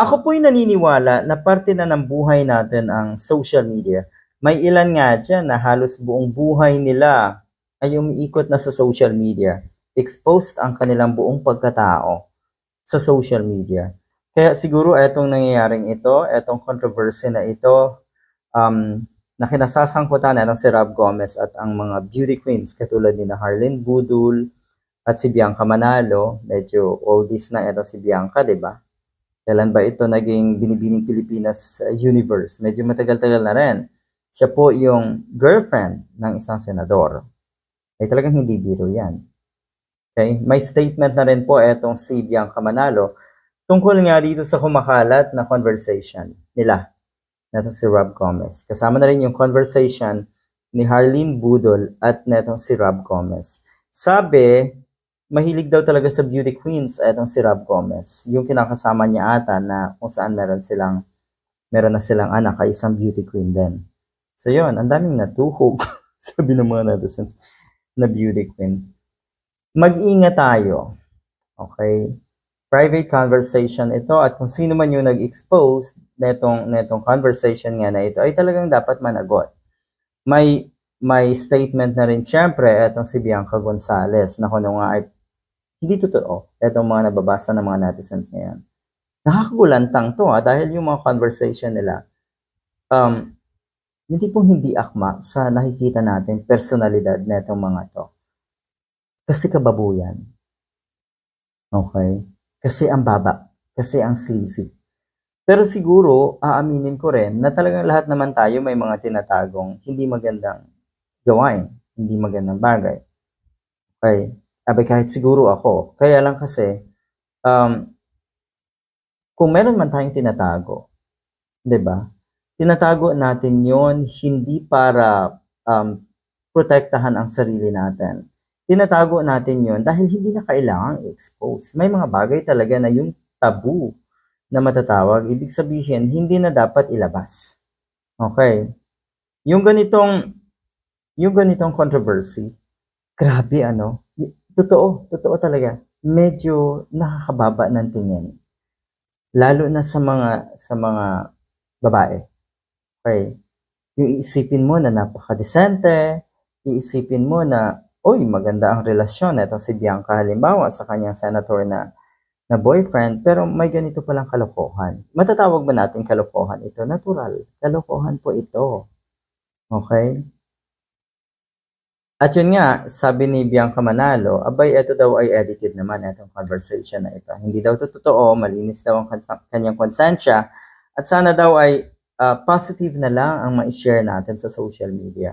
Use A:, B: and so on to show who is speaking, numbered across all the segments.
A: Ako po'y naniniwala na parte na ng buhay natin ang social media. May ilan nga dyan na halos buong buhay nila ay umiikot na sa social media. Exposed ang kanilang buong pagkatao sa social media. Kaya siguro etong nangyayaring ito, etong controversy na ito, um, na kinasasangkutan na si Rob Gomez at ang mga beauty queens katulad ni na Harlene Budul at si Bianca Manalo. Medyo oldies na ito si Bianca, di ba? Kailan ba ito naging Binibining Pilipinas uh, Universe? Medyo matagal-tagal na rin. Siya po yung girlfriend ng isang senador. Ay talagang hindi biro yan. Okay? May statement na rin po etong si Bianca Manalo tungkol nga dito sa kumakalat na conversation nila netong si Rob Gomez. Kasama na rin yung conversation ni Harlene Budol at netong si Rob Gomez. Sabi, mahilig daw talaga sa beauty queens etong si Rob Gomez. Yung kinakasama niya ata na kung saan meron silang meron na silang anak ay isang beauty queen din. So yun, ang daming natuhog sabi ng mga netizens na beauty queen. Mag-ingat tayo. Okay? Private conversation ito at kung sino man yung nag-expose netong netong conversation nga na ito ay talagang dapat managot. May may statement na rin siyempre etong si Bianca Gonzalez na kung ano nga ay hindi totoo etong mga nababasa ng mga netizens ngayon. Nakakagulantang to ha, dahil yung mga conversation nila um, hindi pong hindi akma sa nakikita natin personalidad netong mga to. Kasi kababuyan. Okay? Kasi ang baba. Kasi ang sleazy. Pero siguro, aaminin ko rin na talagang lahat naman tayo may mga tinatagong hindi magandang gawain, hindi magandang bagay. Okay? Abay kahit siguro ako. Kaya lang kasi, um, kung meron man tayong tinatago, 'di ba? Tinatago natin 'yon hindi para um, protektahan ang sarili natin. Tinatago natin 'yon dahil hindi na kailangang i-expose. May mga bagay talaga na yung tabu na matatawag, ibig sabihin hindi na dapat ilabas. Okay? Yung ganitong yung ganitong controversy, grabe ano, totoo, totoo talaga. Medyo nakakababa ng tingin. Lalo na sa mga sa mga babae. Okay? Yung iisipin mo na napakadesente, iisipin mo na, oy, maganda ang relasyon. Ito si Bianca halimbawa sa kanyang senator na na boyfriend, pero may ganito palang kalokohan. Matatawag ba natin kalokohan ito? Natural. Kalokohan po ito. Okay? At yun nga, sabi ni Bianca Manalo, abay, ito daw ay edited naman, itong conversation na ito. Hindi daw ito totoo, malinis daw ang kanyang konsensya, at sana daw ay ah, positive na lang ang ma-share natin sa social media.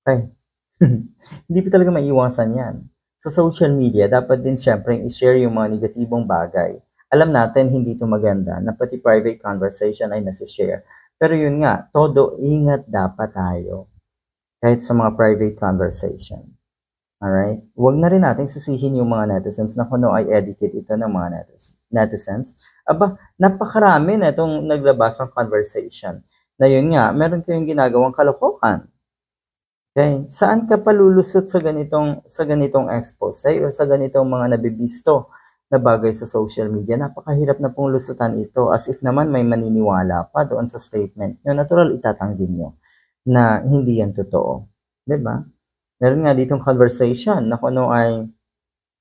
A: Okay. Hindi pa talaga maiwasan yan. Sa social media, dapat din syempre i-share yung mga negatibong bagay. Alam natin hindi ito maganda na pati private conversation ay nasi-share. Pero yun nga, todo ingat dapat tayo kahit sa mga private conversation. Alright? Huwag na rin nating sisihin yung mga netizens na kuno ay edited ito ng mga netis- netizens. Aba, napakarami na itong naglabas ng conversation. Na yun nga, meron kayong ginagawang kalokohan. Okay? Saan ka palulusot sa ganitong sa ganitong expose o sa ganitong mga nabibisto na bagay sa social media? Napakahirap na pong lusutan ito as if naman may maniniwala pa doon sa statement nyo. Natural itatanggi nyo na hindi yan totoo. ba? Meron nga ditong conversation na kung ano ay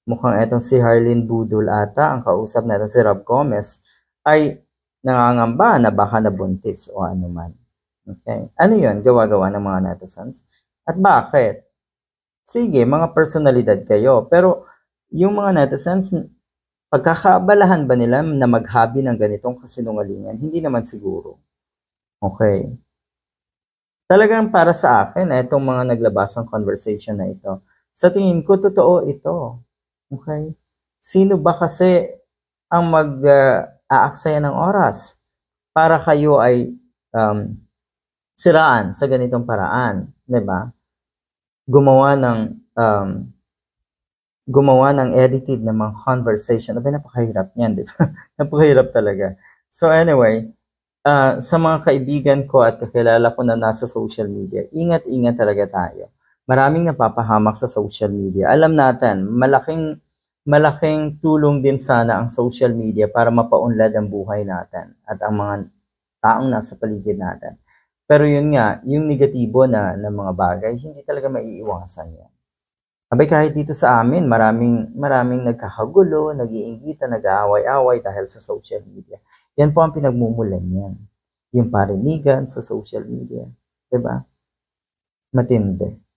A: mukhang etong si Harlene Budol ata, ang kausap na si Rob Gomez, ay nangangamba na baka nabuntis o ano man. Okay? Ano yun? Gawa-gawa ng mga netizens? At bakit? Sige, mga personalidad kayo. Pero yung mga netizens, pagkakaabalahan ba nila na maghabi ng ganitong kasinungalingan? Hindi naman siguro. Okay. Talagang para sa akin, itong mga naglabas ng conversation na ito, sa tingin ko, totoo ito. Okay? Sino ba kasi ang mag-aaksaya ng oras para kayo ay um, siraan sa ganitong paraan, ba? Gumawa ng um, gumawa ng edited na mga conversation. Abay, napakahirap niyan, di ba? napakahirap talaga. So anyway, ah, sa mga kaibigan ko at kakilala ko na nasa social media, ingat-ingat talaga tayo. Maraming napapahamak sa social media. Alam natin, malaking malaking tulong din sana ang social media para mapaunlad ang buhay natin at ang mga taong nasa paligid natin. Pero yun nga, yung negatibo na ng mga bagay, hindi talaga maiiwasan yan. Abay kahit dito sa amin, maraming maraming nagkakagulo, nag-iinggitan, nag-aaway-away dahil sa social media. Yan po ang pinagmumulan yan. Yung parinigan sa social media. 'Di ba? Matindi.